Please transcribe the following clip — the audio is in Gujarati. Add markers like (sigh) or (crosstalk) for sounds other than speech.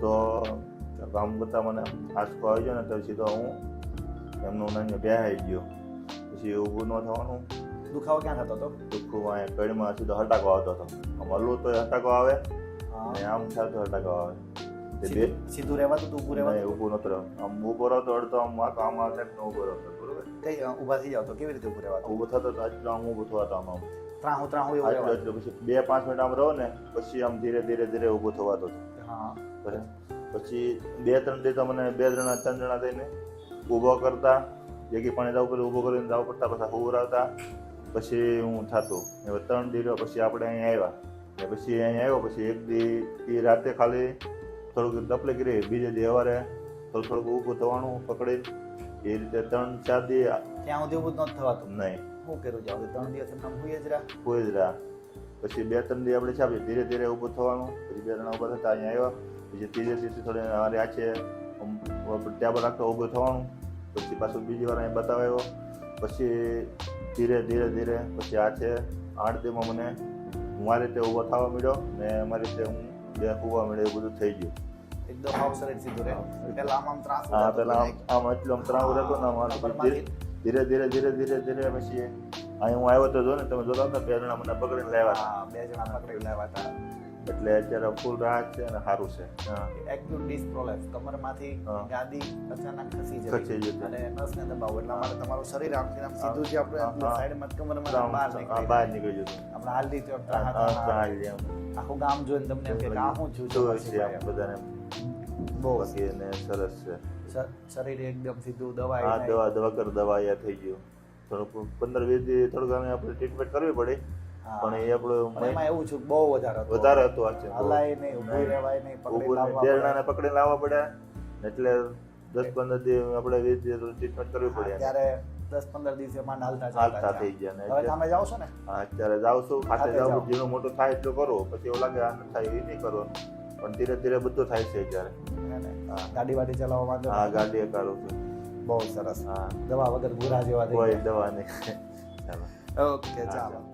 તો આમ બધા મને આંચકો આવી ગયો ને તો સીધો હું એમનું નાની બેહાઈ ગયો. પછી ઊભું ન થવાનું. દુખાવો ક્યાં થતો હતો? દુઃખું અહીંયા કડીમાં સીધો હટાકો આવતો હતો. આમ હલવું તો હટાકો આવે. અને આમ થતો હટાકો આવે. તે બે સીધું રહેવા રહેવાતું હતું ઊભું રહેવાતું? ઊભું નતો રહેવાનું. આમ ઊભો રહેતો અડતો આમ આ કામ ને ઊભો રહેતો બરોબર? કઈ ઊભા થઈ જાવ તો કેવી રીતે ઊભું રહેવાતું? ઊભો થતો તો આટલો આમ ઊભો થવાતો આમ આમ. ત્રાહું ત્રાહું એવું આટલો રહેવાતું આટલો પછી બે પાંચ મિનિટ આમ રહો ને પછી આમ ધીરે ધીરે ધીરે ઊભો થવા દો. હા. બરાબર? પછી બે ત્રણ દી તમને મને બે જણા ત્રણ જણા થઈને ઊભો કરતા જેકી પાણી દાવ ઉપર ઊભો કરીને દાવ પડતા પછી હુવરાવતા પછી હું થતું. હવે ત્રણ દી રહ્યો પછી આપણે અહીંયા આવ્યા. ને પછી અહીંયા આવ્યો પછી એક દી એ રાતે ખાલી થોડુંક તકલીફ કરી બીજે દી સવારે થોડું થોડુંક ઊભું થવાનું પકડી. એ રીતે ત્રણ ચાર દી ત્યાં સુધી ઊભું જ નહોતું થવાતું? નહીં. શું કર્યું? જાવ ત્રણ દિવસ એમને ભૂઈ જ રહ્યા કોઈ જ રહ્યા પછી બે ત્રણ દિવસ આપણે છાપીએ ધીરે ધીરે ઊભું થવાનું. પછી બે ત્રણ ઊભા થતા અહીંયા આવ્યા. પછી ત્રીજે દિવસે થોડી મારે આ છે. ટેબલ રાખતો ઊભું થવાનું. પછી પાછું બીજી વાર અહીં બતાવ્યો. પછી ધીરે ધીરે ધીરે પછી આ છે. આઠ દીમાં મને મારી રીતે ઊભો થવા મળ્યો ને મારી રીતે હું બે ઊભા મળ્યો એવું બધું થઈ ગયું. એકદમ શરીર સીધું રહે પહેલા આમ આમ ત્રાસ હા પેલા આમ આમ એટલું આમ ત્રાસ રહેતો ને કમરમાંથી ધીરે ધીરે ધીરે ધીરે ધીરે પછી અહીં હું આવ્યો તો જો ને તમે જોતા હતા બે જણા મને પકડીને લેવા બે જણા પકડી લેવા હતા. એટલે અત્યારે ફૂલ રાહત છે અને સારું છે. એક્યુટ ડિસ્ક કમરમાંથી ગાદી અચાનક ખસી ખસી જવી જતી. અને નસને દબાવો એટલા માટે તમારું શરીર આમથી આમ સીધું જે આપણે. સાઈડમાં કમરમાં બહાર આ નીકળી બહાર નીકળી જતું. આપણે હાલતી તો. આખું ગામ જોઈને તમને કે આ હું છું બધાને. બહુ અને સરસ છે. શરીર એકદમ સીધું દવાઈ આ દવા દવા કર દવા અહીંયા થઈ ગયું. થોડુંક પંદર વીસ દી થોડુંક અમે આપણે ટ્રીટમેન્ટ કરવી પડે. પણ એ આપણું એમાં એવું છું બહુ વધારે હતું. વધારે હતું આ છે હલાય નહીં ઊભું રહેવાય નહીં પકડી લાવવા દેરણાને પડે. લાવવા પડે એટલે દસ પંદર દી આપણે વીસ દી ટ્રીટમેન્ટ કરવી પડે ત્યારે દસ પંદર દિવસે માંડ હાલતા હાલતા થઈ ગયા ને હવે તમે જાવ છો ને? હા, અત્યારે જાવ છું. ખાતે જાવ જેનો મોટો થાય એટલો કરો. પછી એવું લાગે આ થાય એ નહીં કરવાનું. પણ ધીરે ધીરે બધું થાય છે અત્યારે. હા. ગાડી વાડી ચલાવવા માંડો હા ગાડી કરું છું. બહુ સરસ. હા. દવા વગર ભૂરા જેવા કોઈ દવા નહીં. (laughs) ઓકે ચાલો.